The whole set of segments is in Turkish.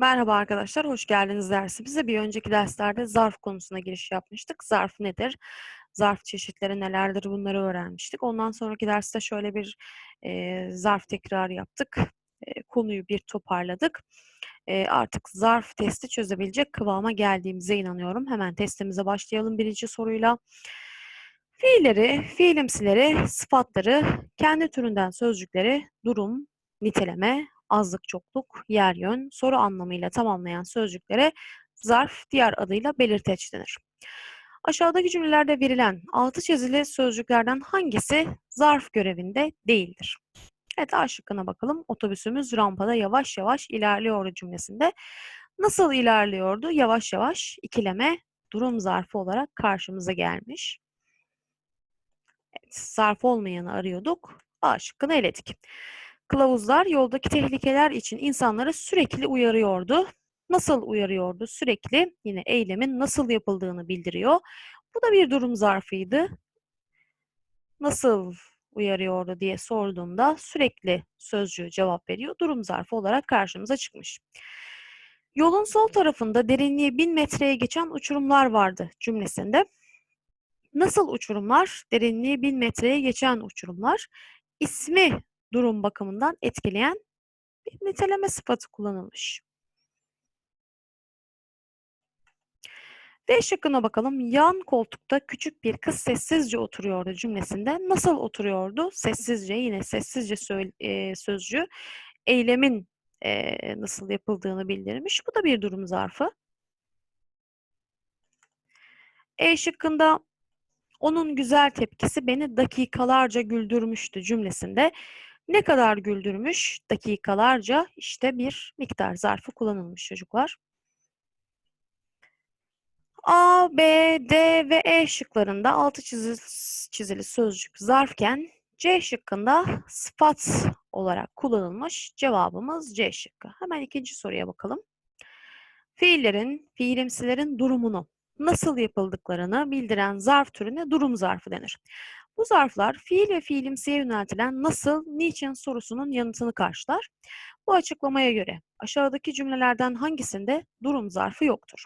Merhaba arkadaşlar, hoş geldiniz dersimize. Bir önceki derslerde zarf konusuna giriş yapmıştık. Zarf nedir? Zarf çeşitleri nelerdir? Bunları öğrenmiştik. Ondan sonraki derste şöyle bir e, zarf tekrar yaptık. E, konuyu bir toparladık. E, artık zarf testi çözebilecek kıvama geldiğimize inanıyorum. Hemen testimize başlayalım birinci soruyla. Fiilleri, fiilimsileri, sıfatları, kendi türünden sözcükleri, durum, niteleme, azlık çokluk, yer yön, soru anlamıyla tamamlayan sözcüklere zarf diğer adıyla belirteç denir. Aşağıdaki cümlelerde verilen altı çizili sözcüklerden hangisi zarf görevinde değildir? Evet A şıkkına bakalım. Otobüsümüz rampada yavaş yavaş ilerliyor cümlesinde. Nasıl ilerliyordu? Yavaş yavaş ikileme durum zarfı olarak karşımıza gelmiş. Evet, zarf olmayanı arıyorduk. A şıkkını eledik. Kılavuzlar yoldaki tehlikeler için insanları sürekli uyarıyordu. Nasıl uyarıyordu? Sürekli yine eylemin nasıl yapıldığını bildiriyor. Bu da bir durum zarfıydı. Nasıl uyarıyordu diye sorduğumda sürekli sözcüğü cevap veriyor. Durum zarfı olarak karşımıza çıkmış. Yolun sol tarafında derinliği bin metreye geçen uçurumlar vardı cümlesinde. Nasıl uçurumlar? Derinliği bin metreye geçen uçurumlar. İsmi durum bakımından etkileyen bir niteleme sıfatı kullanılmış. D şıkkına bakalım. Yan koltukta küçük bir kız sessizce oturuyordu cümlesinde. Nasıl oturuyordu? Sessizce, yine sessizce e, sözcüğü eylemin e, nasıl yapıldığını bildirmiş. Bu da bir durum zarfı. E şıkkında onun güzel tepkisi beni dakikalarca güldürmüştü cümlesinde. Ne kadar güldürmüş? Dakikalarca işte bir miktar zarfı kullanılmış çocuklar. A, B, D ve E şıklarında altı çizili, çizili sözcük zarfken C şıkkında sıfat olarak kullanılmış. Cevabımız C şıkkı. Hemen ikinci soruya bakalım. Fiillerin, fiilimsilerin durumunu nasıl yapıldıklarını bildiren zarf türüne durum zarfı denir. Bu zarflar fiil ve fiilimsiye yöneltilen nasıl, niçin sorusunun yanıtını karşılar. Bu açıklamaya göre aşağıdaki cümlelerden hangisinde durum zarfı yoktur?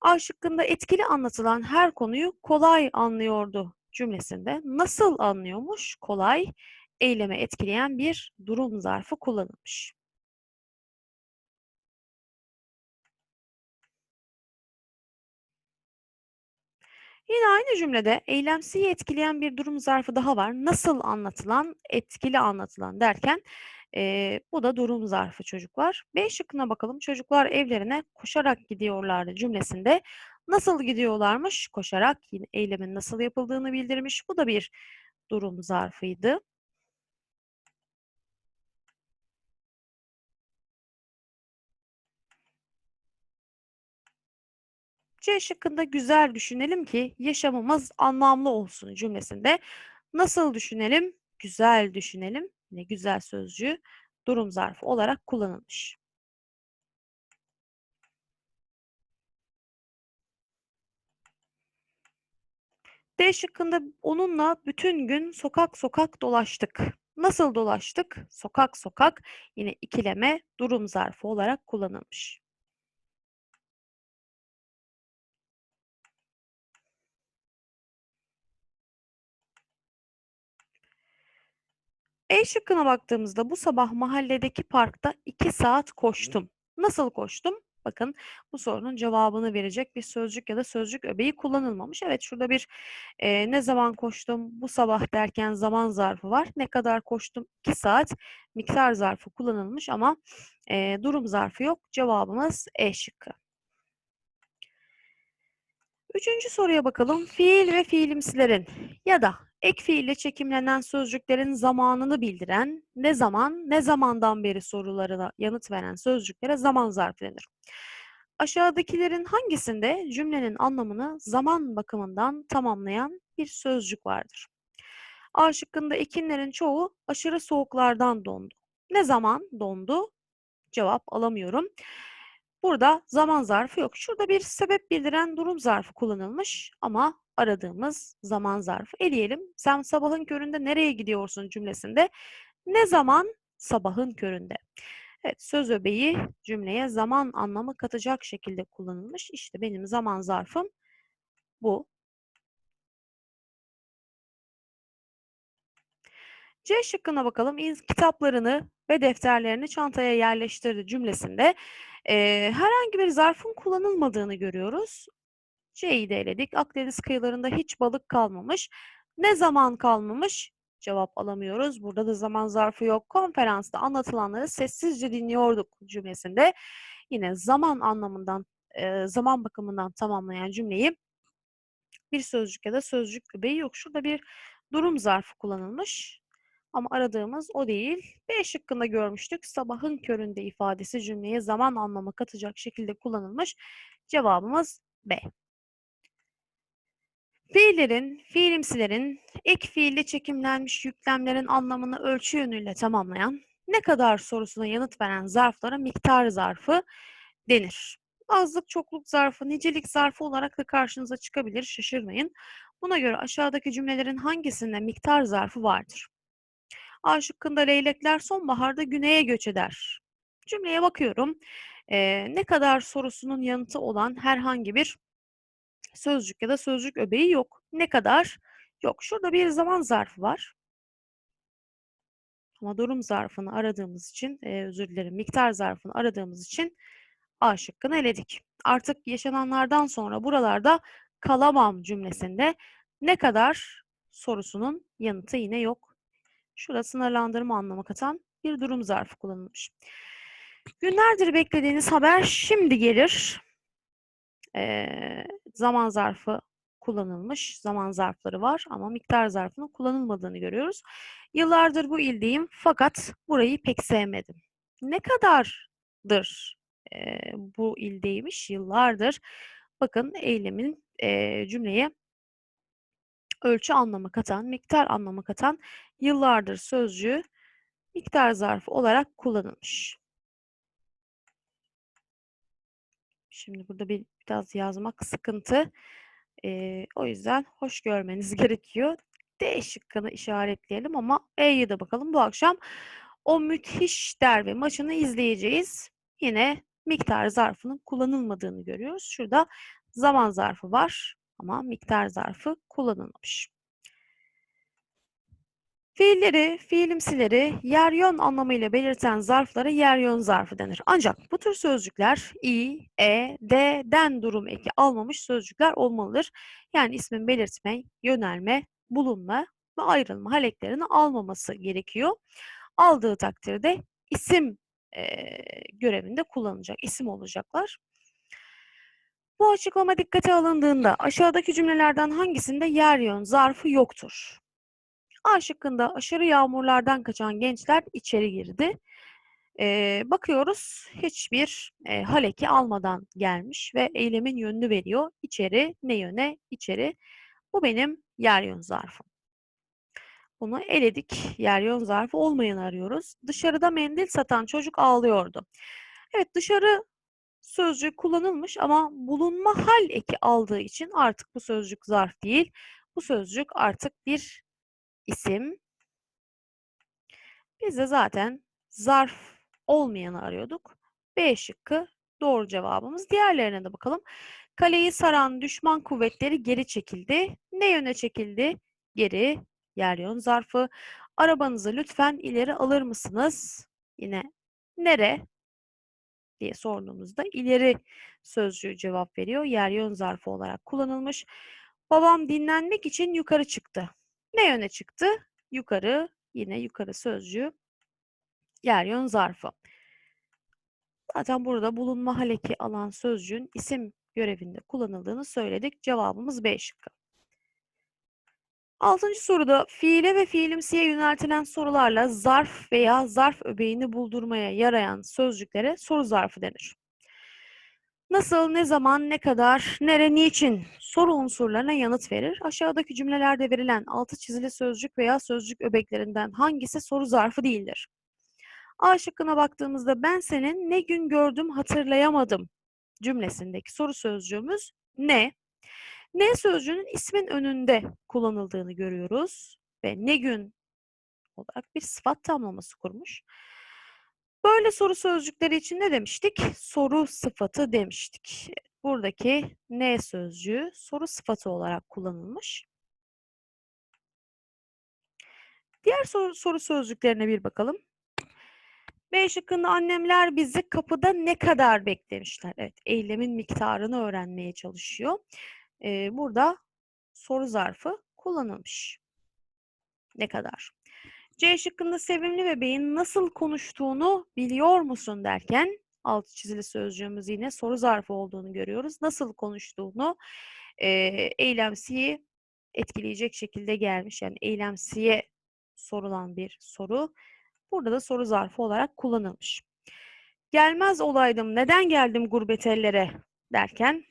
A şıkkında etkili anlatılan her konuyu kolay anlıyordu cümlesinde nasıl anlıyormuş? Kolay, eyleme etkileyen bir durum zarfı kullanılmış. Yine aynı cümlede eylemsiyi etkileyen bir durum zarfı daha var. Nasıl anlatılan, etkili anlatılan derken e, bu da durum zarfı çocuklar. B şıkkına bakalım. Çocuklar evlerine koşarak gidiyorlardı cümlesinde. Nasıl gidiyorlarmış? Koşarak yine eylemin nasıl yapıldığını bildirmiş. Bu da bir durum zarfıydı. C şıkkında güzel düşünelim ki yaşamımız anlamlı olsun cümlesinde. Nasıl düşünelim? Güzel düşünelim. Ne güzel sözcüğü durum zarfı olarak kullanılmış. D şıkkında onunla bütün gün sokak sokak dolaştık. Nasıl dolaştık? Sokak sokak yine ikileme durum zarfı olarak kullanılmış. E şıkkına baktığımızda bu sabah mahalledeki parkta 2 saat koştum. Nasıl koştum? Bakın bu sorunun cevabını verecek bir sözcük ya da sözcük öbeği kullanılmamış. Evet şurada bir e, ne zaman koştum bu sabah derken zaman zarfı var. Ne kadar koştum 2 saat miktar zarfı kullanılmış ama e, durum zarfı yok. Cevabımız E şıkkı. Üçüncü soruya bakalım. Fiil ve fiilimsilerin ya da ek fiille çekimlenen sözcüklerin zamanını bildiren, ne zaman, ne zamandan beri sorularına yanıt veren sözcüklere zaman zarfı denir. Aşağıdakilerin hangisinde cümlenin anlamını zaman bakımından tamamlayan bir sözcük vardır? A şıkkında ekinlerin çoğu aşırı soğuklardan dondu. Ne zaman dondu? Cevap alamıyorum. Burada zaman zarfı yok. Şurada bir sebep bildiren durum zarfı kullanılmış ama aradığımız zaman zarfı eleyelim. Sen sabahın köründe nereye gidiyorsun cümlesinde ne zaman sabahın köründe. Evet, söz öbeği cümleye zaman anlamı katacak şekilde kullanılmış. İşte benim zaman zarfım bu. C şıkkına bakalım. Kitaplarını ve defterlerini çantaya yerleştirdi cümlesinde e, herhangi bir zarfın kullanılmadığını görüyoruz. C'yi de eledik. Akdeniz kıyılarında hiç balık kalmamış. Ne zaman kalmamış? Cevap alamıyoruz. Burada da zaman zarfı yok. Konferansta anlatılanları sessizce dinliyorduk cümlesinde. Yine zaman anlamından, zaman bakımından tamamlayan cümleyi bir sözcük ya da sözcük öbeği yok. Şurada bir durum zarfı kullanılmış. Ama aradığımız o değil. B şıkkında görmüştük. Sabahın köründe ifadesi cümleye zaman anlamı katacak şekilde kullanılmış. Cevabımız B. Fiillerin, fiilimsilerin, ek fiille çekimlenmiş yüklemlerin anlamını ölçü yönüyle tamamlayan, ne kadar sorusuna yanıt veren zarflara miktar zarfı denir. Azlık, çokluk zarfı, nicelik zarfı olarak da karşınıza çıkabilir, şaşırmayın. Buna göre aşağıdaki cümlelerin hangisinde miktar zarfı vardır? A şıkkında leylekler sonbaharda güneye göç eder. Cümleye bakıyorum. Ee, ne kadar sorusunun yanıtı olan herhangi bir sözcük ya da sözcük öbeği yok. Ne kadar? Yok. Şurada bir zaman zarfı var. Ama durum zarfını aradığımız için, e, özür dilerim, miktar zarfını aradığımız için A şıkkını eledik. Artık yaşananlardan sonra buralarda kalamam cümlesinde ne kadar sorusunun yanıtı yine yok. Şurada sınırlandırma anlamı katan bir durum zarfı kullanılmış. Günlerdir beklediğiniz haber şimdi gelir. Ee, zaman zarfı kullanılmış. Zaman zarfları var ama miktar zarfının kullanılmadığını görüyoruz. Yıllardır bu ildeyim fakat burayı pek sevmedim. Ne kadardır e, bu ildeymiş? Yıllardır. Bakın eylemin e, cümleye ölçü anlamı katan, miktar anlamı katan yıllardır sözcüğü miktar zarfı olarak kullanılmış. Şimdi burada bir biraz yazmak sıkıntı. Ee, o yüzden hoş görmeniz gerekiyor. D şıkkını işaretleyelim ama E'ye de bakalım. Bu akşam o müthiş derbi maçını izleyeceğiz. Yine miktar zarfının kullanılmadığını görüyoruz. Şurada zaman zarfı var ama miktar zarfı kullanılmamış. Fiilleri, fiilimsileri yer yön anlamıyla belirten zarflara yer yön zarfı denir. Ancak bu tür sözcükler i, e, d'den durum eki almamış sözcükler olmalıdır. Yani ismin belirtme, yönelme, bulunma ve ayrılma haleklerini almaması gerekiyor. Aldığı takdirde isim e, görevinde kullanılacak, isim olacaklar. Bu açıklama dikkate alındığında aşağıdaki cümlelerden hangisinde yer yön zarfı yoktur? A şıkkında aşırı yağmurlardan kaçan gençler içeri girdi. Ee, bakıyoruz hiçbir e, haleki almadan gelmiş ve eylemin yönünü veriyor. İçeri ne yöne? İçeri. Bu benim yer yön zarfım. Bunu eledik. Yer yön zarfı olmayanı arıyoruz. Dışarıda mendil satan çocuk ağlıyordu. Evet dışarı sözcüğü kullanılmış ama bulunma hal eki aldığı için artık bu sözcük zarf değil. Bu sözcük artık bir isim. Biz de zaten zarf olmayanı arıyorduk. B şıkkı doğru cevabımız. Diğerlerine de bakalım. Kaleyi saran düşman kuvvetleri geri çekildi. Ne yöne çekildi? Geri, yer yön zarfı. Arabanızı lütfen ileri alır mısınız? Yine nere diye sorduğumuzda ileri sözcüğü cevap veriyor. Yer yön zarfı olarak kullanılmış. Babam dinlenmek için yukarı çıktı. Ne yöne çıktı? Yukarı, yine yukarı sözcüğü yer yön zarfı. Zaten burada bulunma haleki alan sözcüğün isim görevinde kullanıldığını söyledik. Cevabımız B şıkkı. Altıncı soruda fiile ve fiilimsiye yöneltilen sorularla zarf veya zarf öbeğini buldurmaya yarayan sözcüklere soru zarfı denir. Nasıl, ne zaman, ne kadar, nere, niçin soru unsurlarına yanıt verir. Aşağıdaki cümlelerde verilen altı çizili sözcük veya sözcük öbeklerinden hangisi soru zarfı değildir? A şıkkına baktığımızda ben senin ne gün gördüm hatırlayamadım cümlesindeki soru sözcüğümüz ne? Ne sözcüğünün ismin önünde kullanıldığını görüyoruz ve ne gün olarak bir sıfat tamlaması kurmuş. Böyle soru sözcükleri için ne demiştik? Soru sıfatı demiştik. Buradaki ne sözcüğü soru sıfatı olarak kullanılmış. Diğer soru, soru sözcüklerine bir bakalım. B şıkkında annemler bizi kapıda ne kadar beklemişler? Evet, eylemin miktarını öğrenmeye çalışıyor. Ee, burada soru zarfı kullanılmış. Ne kadar? C şıkkında sevimli bebeğin nasıl konuştuğunu biliyor musun derken altı çizili sözcüğümüz yine soru zarfı olduğunu görüyoruz. Nasıl konuştuğunu e, eylemsiyi etkileyecek şekilde gelmiş. Yani eylemsiye sorulan bir soru. Burada da soru zarfı olarak kullanılmış. Gelmez olaydım, neden geldim gurbet ellere derken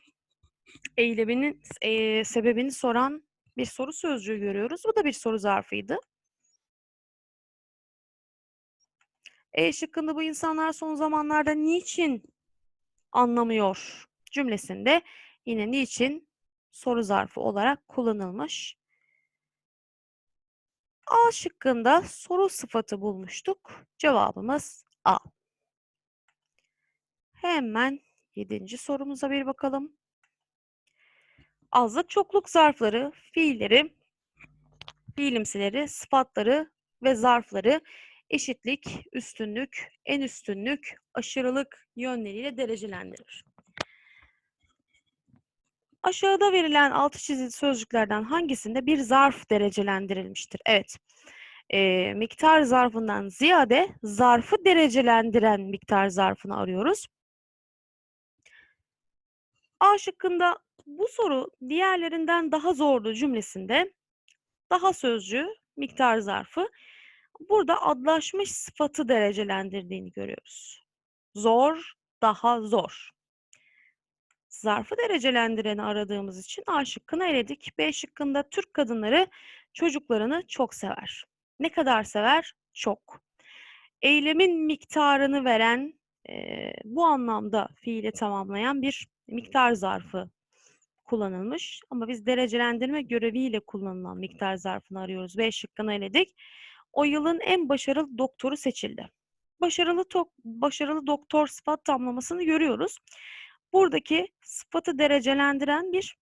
eyleminin e, sebebini soran bir soru sözcüğü görüyoruz. Bu da bir soru zarfıydı. E şıkkında bu insanlar son zamanlarda niçin anlamıyor cümlesinde yine niçin soru zarfı olarak kullanılmış. A şıkkında soru sıfatı bulmuştuk. Cevabımız A. Hemen yedinci sorumuza bir bakalım. Azlık çokluk zarfları, fiilleri, fiilimsileri, sıfatları ve zarfları eşitlik, üstünlük, en üstünlük, aşırılık yönleriyle derecelendirir. Aşağıda verilen altı çizili sözcüklerden hangisinde bir zarf derecelendirilmiştir? Evet. E, miktar zarfından ziyade zarfı derecelendiren miktar zarfını arıyoruz. A şıkkında bu soru diğerlerinden daha zordu cümlesinde daha sözcüğü miktar zarfı burada adlaşmış sıfatı derecelendirdiğini görüyoruz. Zor, daha zor. Zarfı derecelendireni aradığımız için A şıkkını eledik. B şıkkında Türk kadınları çocuklarını çok sever. Ne kadar sever? Çok. Eylemin miktarını veren, e, bu anlamda fiili tamamlayan bir miktar zarfı kullanılmış. Ama biz derecelendirme göreviyle kullanılan miktar zarfını arıyoruz. B şıkkını eledik. O yılın en başarılı doktoru seçildi. Başarılı, başarılı doktor sıfat tamlamasını görüyoruz. Buradaki sıfatı derecelendiren bir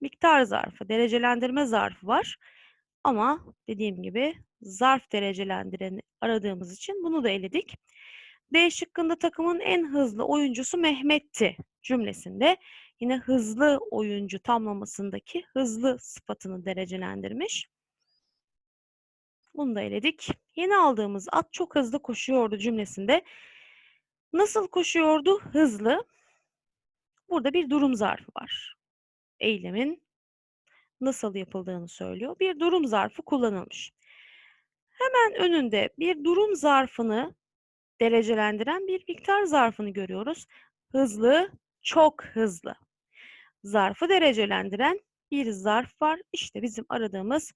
miktar zarfı, derecelendirme zarfı var. Ama dediğim gibi zarf derecelendireni aradığımız için bunu da eledik. D şıkkında takımın en hızlı oyuncusu Mehmet'ti cümlesinde yine hızlı oyuncu tamlamasındaki hızlı sıfatını derecelendirmiş. Bunu da eledik. Yeni aldığımız at çok hızlı koşuyordu cümlesinde. Nasıl koşuyordu? Hızlı. Burada bir durum zarfı var. Eylemin nasıl yapıldığını söylüyor. Bir durum zarfı kullanılmış. Hemen önünde bir durum zarfını derecelendiren bir miktar zarfını görüyoruz. Hızlı, çok hızlı. Zarfı derecelendiren bir zarf var. İşte bizim aradığımız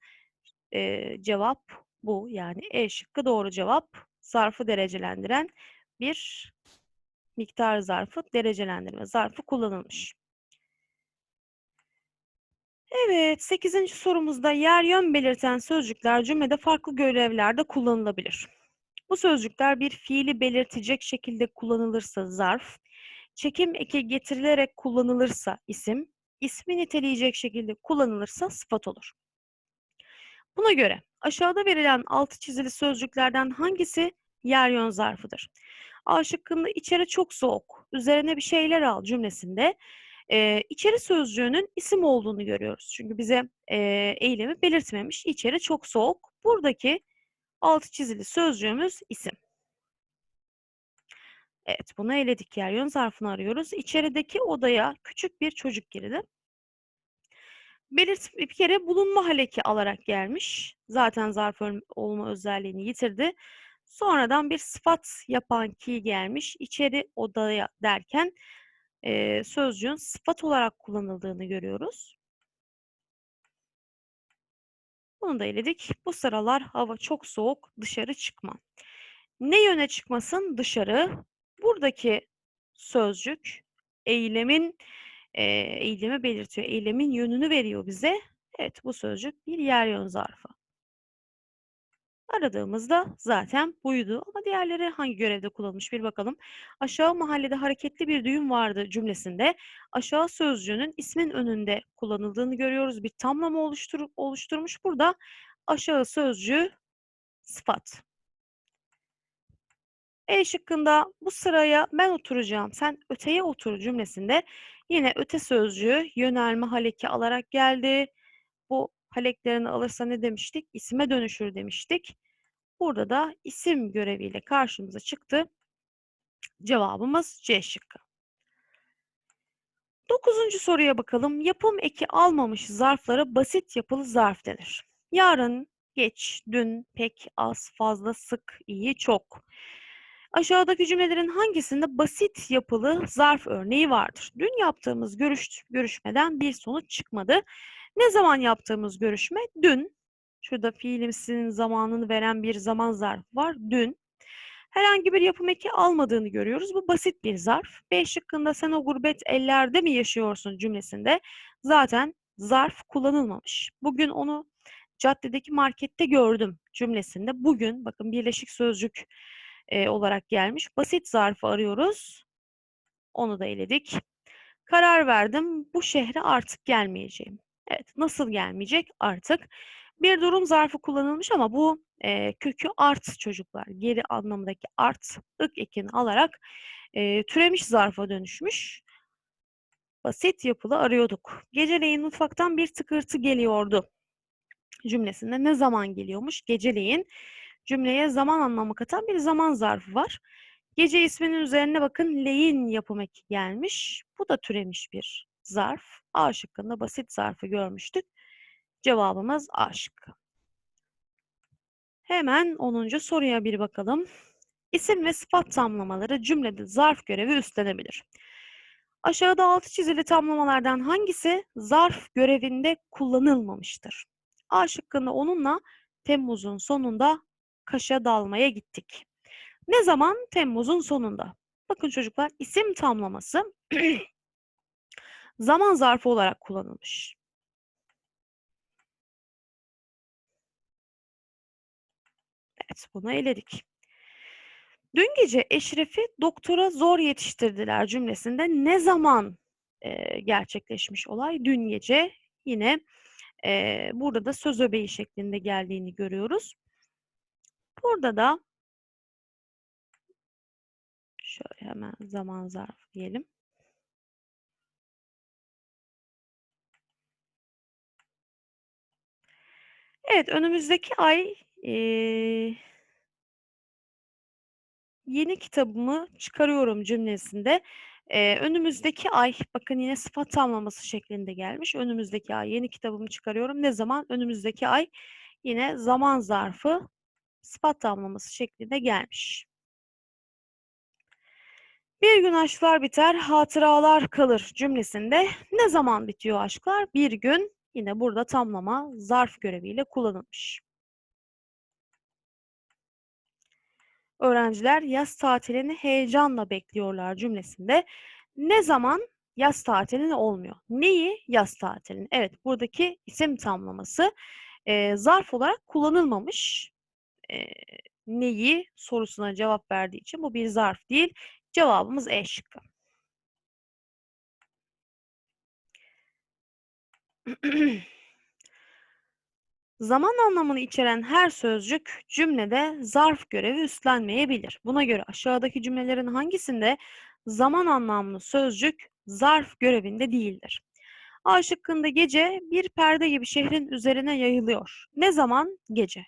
e, cevap bu. Yani E şıkkı doğru cevap. Zarfı derecelendiren bir miktar zarfı derecelendirme zarfı kullanılmış. Evet, 8. sorumuzda yer yön belirten sözcükler cümlede farklı görevlerde kullanılabilir. Bu sözcükler bir fiili belirtecek şekilde kullanılırsa zarf, çekim eki getirilerek kullanılırsa isim, ismi niteleyecek şekilde kullanılırsa sıfat olur. Buna göre aşağıda verilen altı çizili sözcüklerden hangisi yer yön zarfıdır? A şıkkında içeri çok soğuk, üzerine bir şeyler al cümlesinde e, içeri sözcüğünün isim olduğunu görüyoruz. Çünkü bize e, eylemi belirtmemiş. İçeri çok soğuk. Buradaki altı çizili sözcüğümüz isim. Evet bunu eledik yer yön zarfını arıyoruz. İçerideki odaya küçük bir çocuk girdi. Belirt bir kere bulunma haleki alarak gelmiş. Zaten zarf olma özelliğini yitirdi. Sonradan bir sıfat yapan ki gelmiş. İçeri odaya derken e, sözcüğün sıfat olarak kullanıldığını görüyoruz. Bunu da eledik. Bu sıralar hava çok soğuk, dışarı çıkma. Ne yöne çıkmasın? Dışarı. Buradaki sözcük eylemin e, eylemi belirtiyor. Eylemin yönünü veriyor bize. Evet bu sözcük bir yer yön zarfı. Aradığımızda zaten buydu ama diğerleri hangi görevde kullanılmış bir bakalım. Aşağı mahallede hareketli bir düğün vardı cümlesinde aşağı sözcüğünün ismin önünde kullanıldığını görüyoruz. Bir tamlama oluştur oluşturmuş. Burada aşağı sözcüğü sıfat. E şıkkında bu sıraya ben oturacağım, sen öteye otur cümlesinde yine öte sözcüğü yönelme haleki alarak geldi. Bu haleklerini alırsa ne demiştik? İsime dönüşür demiştik. Burada da isim göreviyle karşımıza çıktı. Cevabımız C şıkkı. Dokuzuncu soruya bakalım. Yapım eki almamış zarflara basit yapılı zarf denir. Yarın, geç, dün, pek, az, fazla, sık, iyi, çok. Aşağıdaki cümlelerin hangisinde basit yapılı zarf örneği vardır? Dün yaptığımız görüş, görüşmeden bir sonuç çıkmadı. Ne zaman yaptığımız görüşme? Dün. Şurada fiilimsinin zamanını veren bir zaman zarfı var. Dün. Herhangi bir yapım eki almadığını görüyoruz. Bu basit bir zarf. B şıkkında sen o gurbet ellerde mi yaşıyorsun cümlesinde zaten zarf kullanılmamış. Bugün onu caddedeki markette gördüm cümlesinde bugün bakın birleşik sözcük e, olarak gelmiş. Basit zarfı arıyoruz. Onu da eledik. Karar verdim bu şehre artık gelmeyeceğim. Evet nasıl gelmeyecek artık? Bir durum zarfı kullanılmış ama bu e, kökü art çocuklar. Geri anlamındaki art ık ekini alarak e, türemiş zarfa dönüşmüş. Basit yapılı arıyorduk. Geceleyin mutfaktan bir tıkırtı geliyordu cümlesinde ne zaman geliyormuş? Geceleyin cümleye zaman anlamı katan bir zaman zarfı var. Gece isminin üzerine bakın leyin yapım eki gelmiş. Bu da türemiş bir zarf. A şıkkında basit zarfı görmüştük. Cevabımız A şıkkı. Hemen 10. soruya bir bakalım. İsim ve sıfat tamlamaları cümlede zarf görevi üstlenebilir. Aşağıda altı çizili tamlamalardan hangisi zarf görevinde kullanılmamıştır? A şıkkında onunla Temmuz'un sonunda Kaş'a dalmaya gittik. Ne zaman? Temmuz'un sonunda. Bakın çocuklar isim tamlaması zaman zarfı olarak kullanılmış. Evet bunu eledik. Dün gece Eşref'i doktora zor yetiştirdiler cümlesinde ne zaman e, gerçekleşmiş olay? Dün gece yine e, burada da söz öbeği şeklinde geldiğini görüyoruz. Burada da şöyle hemen zaman zarfı diyelim. Evet, önümüzdeki ay e, yeni kitabımı çıkarıyorum cümlesinde. E, önümüzdeki ay, bakın yine sıfat tamlaması şeklinde gelmiş. Önümüzdeki ay yeni kitabımı çıkarıyorum. Ne zaman? Önümüzdeki ay yine zaman zarfı sıfat tamlaması şeklinde gelmiş. Bir gün aşklar biter, hatıralar kalır cümlesinde ne zaman bitiyor aşklar? Bir gün yine burada tamlama zarf göreviyle kullanılmış. Öğrenciler yaz tatilini heyecanla bekliyorlar cümlesinde. Ne zaman yaz tatilini olmuyor? Neyi yaz tatilini? Evet buradaki isim tamlaması e, zarf olarak kullanılmamış neyi sorusuna cevap verdiği için bu bir zarf değil. Cevabımız E şıkkı. Zaman anlamını içeren her sözcük cümlede zarf görevi üstlenmeyebilir. Buna göre aşağıdaki cümlelerin hangisinde zaman anlamlı sözcük zarf görevinde değildir? A şıkkında gece bir perde gibi şehrin üzerine yayılıyor. Ne zaman? Gece.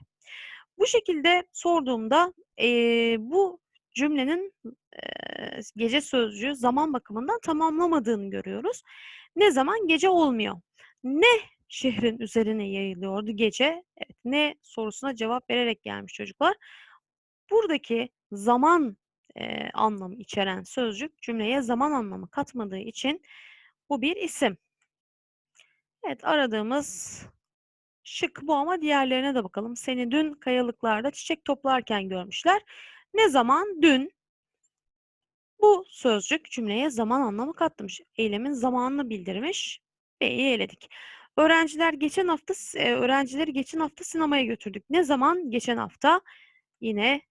Bu şekilde sorduğumda e, bu cümlenin e, gece sözcüğü zaman bakımından tamamlamadığını görüyoruz. Ne zaman? Gece olmuyor. Ne şehrin üzerine yayılıyordu gece? Evet, ne sorusuna cevap vererek gelmiş çocuklar. Buradaki zaman e, anlamı içeren sözcük cümleye zaman anlamı katmadığı için bu bir isim. Evet aradığımız Şık bu ama diğerlerine de bakalım. Seni dün kayalıklarda çiçek toplarken görmüşler. Ne zaman? Dün. Bu sözcük cümleye zaman anlamı katmış. Eylemin zamanını bildirmiş. B'yi eledik. Öğrenciler geçen hafta s öğrencileri geçen hafta sinemaya götürdük. Ne zaman? Geçen hafta. Yine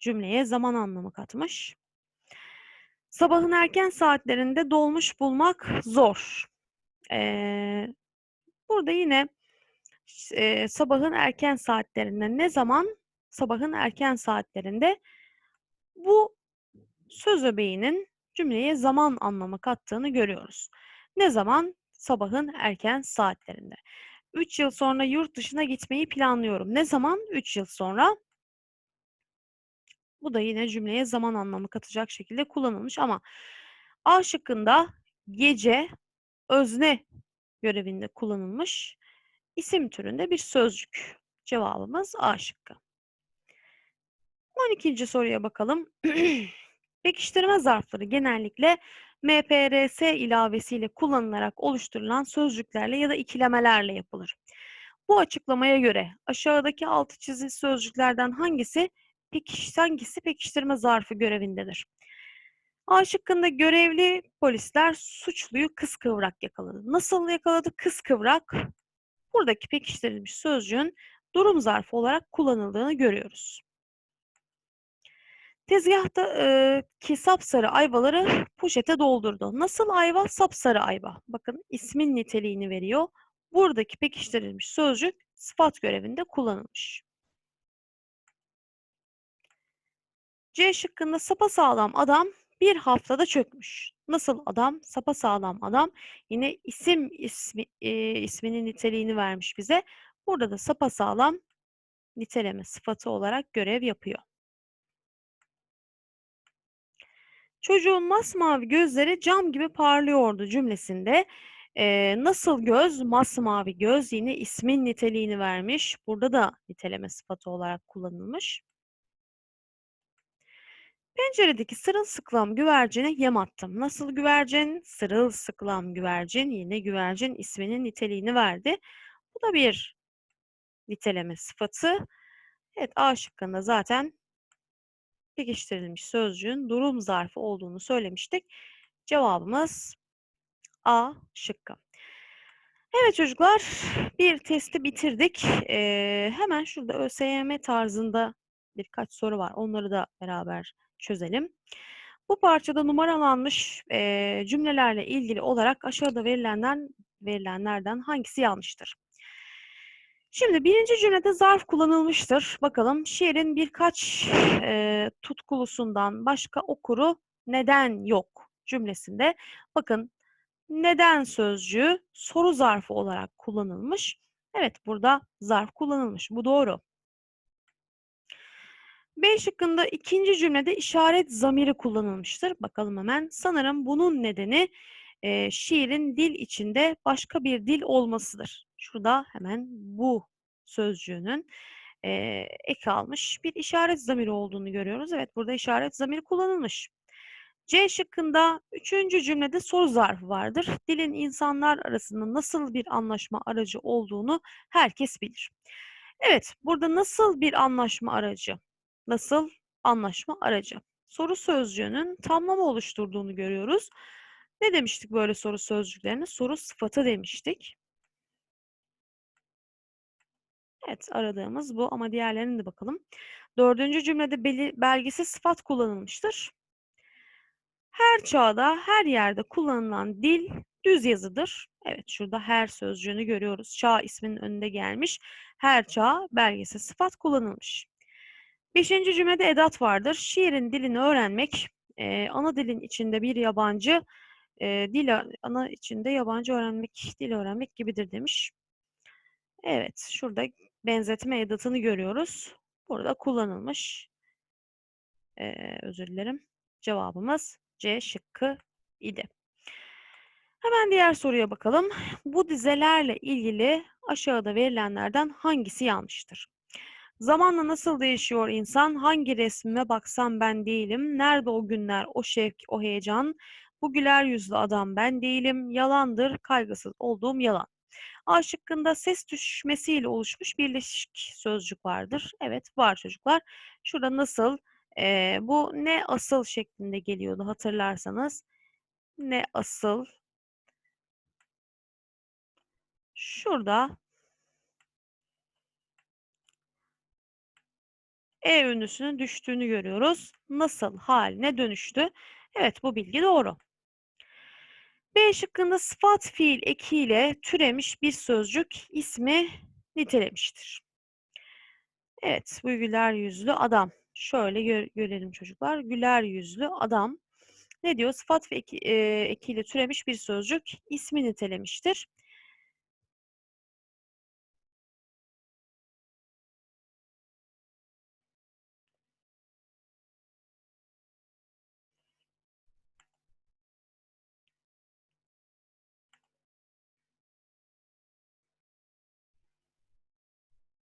cümleye zaman anlamı katmış. Sabahın erken saatlerinde dolmuş bulmak zor. Eee, burada yine eee, sabahın erken saatlerinde ne zaman? Sabahın erken saatlerinde bu söz öbeğinin cümleye zaman anlamı kattığını görüyoruz. Ne zaman? Sabahın erken saatlerinde. 3 yıl sonra yurt dışına gitmeyi planlıyorum. Ne zaman? 3 yıl sonra. Bu da yine cümleye zaman anlamı katacak şekilde kullanılmış ama A şıkkında gece özne görevinde kullanılmış isim türünde bir sözcük. Cevabımız A şıkkı. 12. soruya bakalım. Pekiştirme zarfları genellikle MPRS ilavesiyle kullanılarak oluşturulan sözcüklerle ya da ikilemelerle yapılır. Bu açıklamaya göre aşağıdaki altı çizili sözcüklerden hangisi pekiş, hangisi pekiştirme zarfı görevindedir? A şıkkında görevli polisler suçluyu kıskıvrak yakaladı. Nasıl yakaladı? Kıskıvrak. Buradaki pekiştirilmiş sözcüğün durum zarfı olarak kullanıldığını görüyoruz. Tezgahta e, ki sapsarı ayvaları poşete doldurdu. Nasıl ayva? Sapsarı ayva. Bakın ismin niteliğini veriyor. Buradaki pekiştirilmiş sözcük sıfat görevinde kullanılmış. C şıkkında sapasağlam adam bir haftada çökmüş. Nasıl adam? Sapasağlam adam. Yine isim ismi, e, isminin niteliğini vermiş bize. Burada da sapasağlam niteleme sıfatı olarak görev yapıyor. Çocuğun masmavi gözleri cam gibi parlıyordu cümlesinde. Ee, nasıl göz? Masmavi göz yine ismin niteliğini vermiş. Burada da niteleme sıfatı olarak kullanılmış. Penceredeki sırılsıklam güvercine yem attım. Nasıl güvercin? Sırılsıklam güvercin. Yine güvercin isminin niteliğini verdi. Bu da bir niteleme sıfatı. Evet A şıkkında zaten pekiştirilmiş sözcüğün durum zarfı olduğunu söylemiştik. Cevabımız A şıkkı. Evet çocuklar bir testi bitirdik. Ee, hemen şurada ÖSYM tarzında birkaç soru var. Onları da beraber çözelim. Bu parçada numaralanmış e, cümlelerle ilgili olarak aşağıda verilenlerden, verilenlerden hangisi yanlıştır? Şimdi birinci cümlede zarf kullanılmıştır. Bakalım şiirin birkaç e, tutkulusundan başka okuru neden yok cümlesinde. Bakın neden sözcüğü soru zarfı olarak kullanılmış. Evet burada zarf kullanılmış. Bu doğru. B şıkkında ikinci cümlede işaret zamiri kullanılmıştır. Bakalım hemen. Sanırım bunun nedeni e, şiirin dil içinde başka bir dil olmasıdır. Şurada hemen bu sözcüğünün e, ek almış bir işaret zamiri olduğunu görüyoruz. Evet burada işaret zamiri kullanılmış. C şıkkında üçüncü cümlede soru zarfı vardır. Dilin insanlar arasında nasıl bir anlaşma aracı olduğunu herkes bilir. Evet, burada nasıl bir anlaşma aracı? Nasıl anlaşma aracı? Soru sözcüğünün tamlama oluşturduğunu görüyoruz. Ne demiştik böyle soru sözcüklerine? Soru sıfatı demiştik. Evet, aradığımız bu ama diğerlerine de bakalım. Dördüncü cümlede belgesiz sıfat kullanılmıştır. Her çağda, her yerde kullanılan dil düz yazıdır. Evet, şurada her sözcüğünü görüyoruz. Çağ isminin önünde gelmiş. Her çağ belgesi sıfat kullanılmış. Beşinci cümlede edat vardır. Şiirin dilini öğrenmek, e, ana dilin içinde bir yabancı, e, dil ana içinde yabancı öğrenmek, dil öğrenmek gibidir demiş. Evet, şurada benzetme edatını görüyoruz. Burada kullanılmış. Ee, özür dilerim. Cevabımız C şıkkı idi. Hemen diğer soruya bakalım. Bu dizelerle ilgili aşağıda verilenlerden hangisi yanlıştır? Zamanla nasıl değişiyor insan? Hangi resmime baksam ben değilim? Nerede o günler, o şevk, o heyecan? Bu güler yüzlü adam ben değilim. Yalandır, kaygısız olduğum yalan. A şıkkında ses düşmesiyle oluşmuş birleşik sözcük vardır. Evet var çocuklar. Şurada nasıl? E, bu ne asıl şeklinde geliyordu hatırlarsanız. Ne asıl? Şurada E ünlüsünün düştüğünü görüyoruz. Nasıl haline dönüştü? Evet bu bilgi doğru. B şıkkında sıfat fiil ekiyle türemiş bir sözcük ismi nitelemiştir. Evet bu güler yüzlü adam. Şöyle gö görelim çocuklar. Güler yüzlü adam. Ne diyor? Sıfat ve e, ekiyle türemiş bir sözcük ismi nitelemiştir.